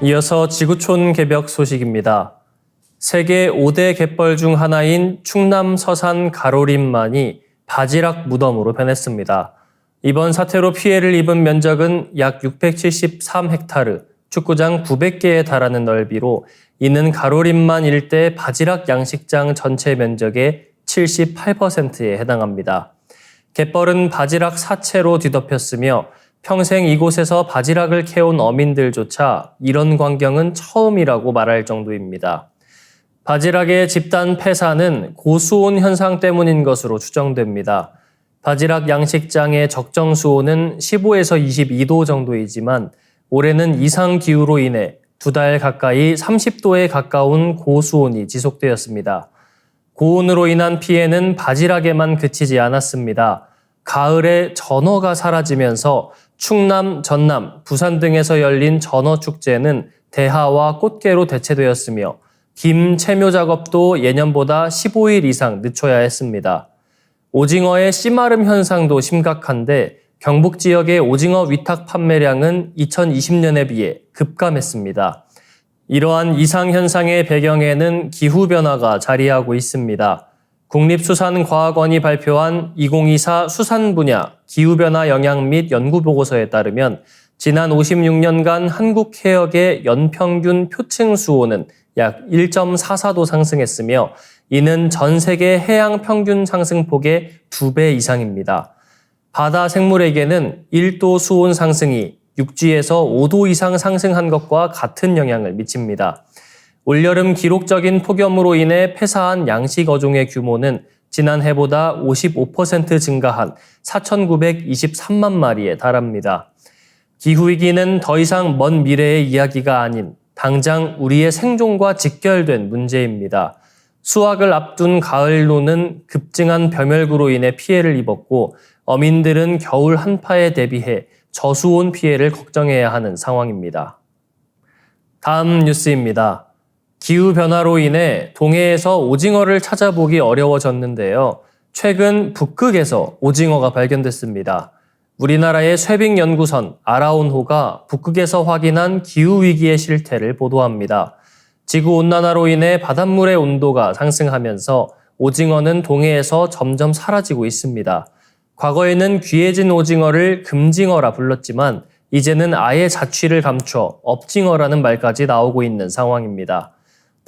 이어서 지구촌 개벽 소식입니다. 세계 5대 갯벌 중 하나인 충남 서산 가로림만이 바지락 무덤으로 변했습니다. 이번 사태로 피해를 입은 면적은 약 673헥타르, 축구장 900개에 달하는 넓이로 이는 가로림만 일대 바지락 양식장 전체 면적의 78%에 해당합니다. 갯벌은 바지락 사체로 뒤덮였으며 평생 이곳에서 바지락을 캐온 어민들조차 이런 광경은 처음이라고 말할 정도입니다. 바지락의 집단 폐사는 고수온 현상 때문인 것으로 추정됩니다. 바지락 양식장의 적정 수온은 15에서 22도 정도이지만 올해는 이상 기후로 인해 두 달 가까이 30도에 가까운 고수온이 지속되었습니다. 고온으로 인한 피해는 바지락에만 그치지 않았습니다. 가을에 전어가 사라지면서 충남, 전남, 부산 등에서 열린 전어 축제는 대하와 꽃게로 대체되었으며 김 채묘 작업도 예년보다 15일 이상 늦춰야 했습니다. 오징어의 씨마름 현상도 심각한데 경북 지역의 오징어 위탁 판매량은 2020년에 비해 급감했습니다. 이러한 이상 현상의 배경에는 기후 변화가 자리하고 있습니다. 국립수산과학원이 발표한 2024 수산 분야 기후변화 영향 및 연구 보고서에 따르면 지난 56년간 한국 해역의 연평균 표층 수온은 약 1.44도 상승했으며 이는 전 세계 해양 평균 상승폭의 2배 이상입니다. 바다 생물에게는 1도 수온 상승이 육지에서 5도 이상 상승한 것과 같은 영향을 미칩니다. 올여름 기록적인 폭염으로 인해 폐사한 양식 어종의 규모는 지난해보다 55% 증가한 4,923만 마리에 달합니다. 기후위기는 더 이상 먼 미래의 이야기가 아닌 당장 우리의 생존과 직결된 문제입니다. 수확을 앞둔 가을로는 급증한 벼멸구로 인해 피해를 입었고 어민들은 겨울 한파에 대비해 저수온 피해를 걱정해야 하는 상황입니다. 다음 뉴스입니다. 기후 변화로 인해 동해에서 오징어를 찾아보기 어려워졌는데요. 최근 북극에서 오징어가 발견됐습니다. 우리나라의 쇠빙 연구선 아라온호가 북극에서 확인한 기후 위기의 실태를 보도합니다. 지구 온난화로 인해 바닷물의 온도가 상승하면서 오징어는 동해에서 점점 사라지고 있습니다. 과거에는 귀해진 오징어를 금징어라 불렀지만 이제는 아예 자취를 감춰 업징어라는 말까지 나오고 있는 상황입니다.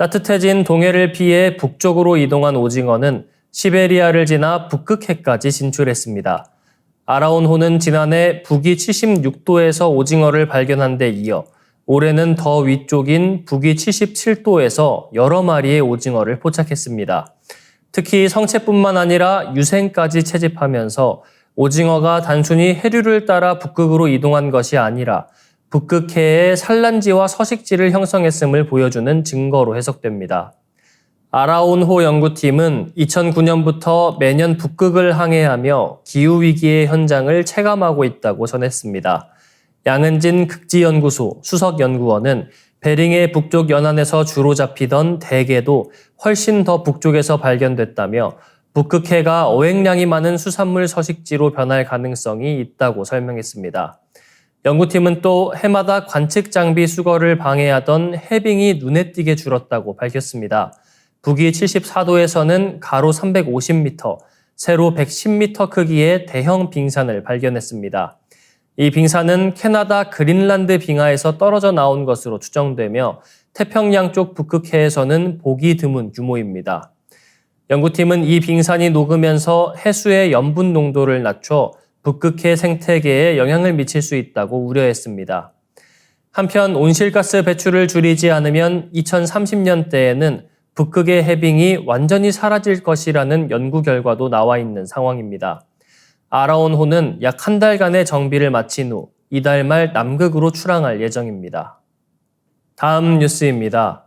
따뜻해진 동해를 피해 북쪽으로 이동한 오징어는 시베리아를 지나 북극해까지 진출했습니다. 아라온호는 지난해 북위 76도에서 오징어를 발견한 데 이어 올해는 더 위쪽인 북위 77도에서 여러 마리의 오징어를 포착했습니다. 특히 성체뿐만 아니라 유생까지 채집하면서 오징어가 단순히 해류를 따라 북극으로 이동한 것이 아니라 북극해의 산란지와 서식지를 형성했음을 보여주는 증거로 해석됩니다. 아라온호 연구팀은 2009년부터 매년 북극을 항해하며 기후위기의 현장을 체감하고 있다고 전했습니다. 양은진 극지연구소 수석연구원은 베링의 북쪽 연안에서 주로 잡히던 대게도 훨씬 더 북쪽에서 발견됐다며 북극해가 어획량이 많은 수산물 서식지로 변할 가능성이 있다고 설명했습니다. 연구팀은 또 해마다 관측 장비 수거를 방해하던 해빙이 눈에 띄게 줄었다고 밝혔습니다. 북위 74도에서는 가로 350m, 세로 110m 크기의 대형 빙산을 발견했습니다. 이 빙산은 캐나다 그린란드 빙하에서 떨어져 나온 것으로 추정되며 태평양 쪽 북극해에서는 보기 드문 규모입니다. 연구팀은 이 빙산이 녹으면서 해수의 염분 농도를 낮춰 북극해 생태계에 영향을 미칠 수 있다고 우려했습니다. 한편 온실가스 배출을 줄이지 않으면 2030년대에는 북극의 해빙이 완전히 사라질 것이라는 연구 결과도 나와 있는 상황입니다. 아라온호는 약 한 달간의 정비를 마친 후 이달 말 남극으로 출항할 예정입니다. 다음 뉴스입니다.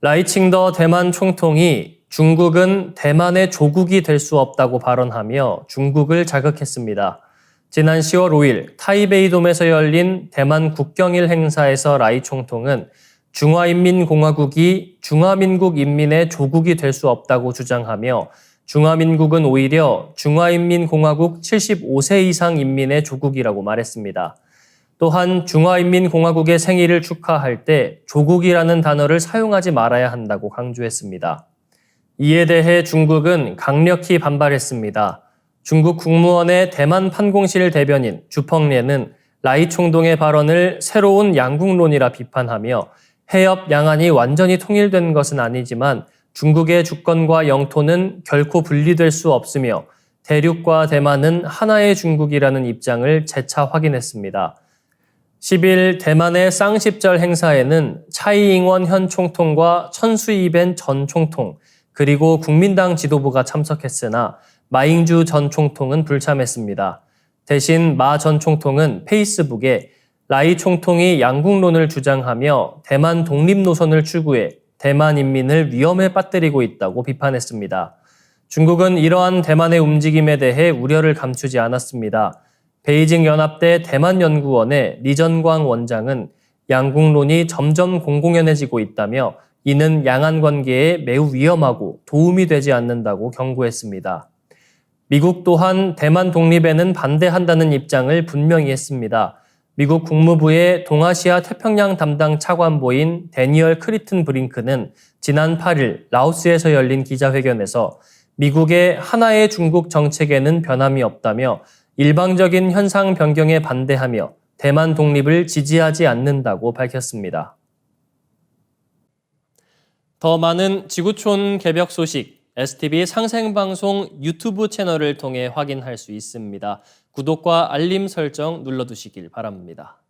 라이칭더 대만 총통이 중국은 대만의 조국이 될 수 없다고 발언하며 중국을 자극했습니다. 지난 10월 5일 타이베이돔에서 열린 대만 국경일 행사에서 라이 총통은 중화인민공화국이 중화민국 인민의 조국이 될 수 없다고 주장하며 중화민국은 오히려 중화인민공화국 75세 이상 인민의 조국이라고 말했습니다. 또한 중화인민공화국의 생일을 축하할 때 조국이라는 단어를 사용하지 말아야 한다고 강조했습니다. 이에 대해 중국은 강력히 반발했습니다. 중국 국무원의 대만 판공실 대변인 주펑례는 라이 총동의 발언을 새로운 양국론이라 비판하며 해협 양안이 완전히 통일된 것은 아니지만 중국의 주권과 영토는 결코 분리될 수 없으며 대륙과 대만은 하나의 중국이라는 입장을 재차 확인했습니다. 10일 대만의 쌍십절 행사에는 차이잉원 현 총통과 천수이벤 전 총통, 그리고 국민당 지도부가 참석했으나 마잉주 전 총통은 불참했습니다. 대신 마 전 총통은 페이스북에 라이 총통이 양국론을 주장하며 대만 독립 노선을 추구해 대만 인민을 위험에 빠뜨리고 있다고 비판했습니다. 중국은 이러한 대만의 움직임에 대해 우려를 감추지 않았습니다. 베이징 연합대 대만 연구원의 리전광 원장은 양국론이 점점 공공연해지고 있다며 이는 양안 관계에 매우 위험하고 도움이 되지 않는다고 경고했습니다. 미국 또한 대만 독립에는 반대한다는 입장을 분명히 했습니다. 미국 국무부의 동아시아 태평양 담당 차관보인 데니얼 크리튼 브링크는 지난 8일 라오스에서 열린 기자회견에서 미국의 하나의 중국 정책에는 변함이 없다며 일방적인 현상 변경에 반대하며 대만 독립을 지지하지 않는다고 밝혔습니다. 더 많은 지구촌 개벽 소식 STV 상생방송 유튜브 채널을 통해 확인할 수 있습니다. 구독과 알림 설정 눌러두시길 바랍니다.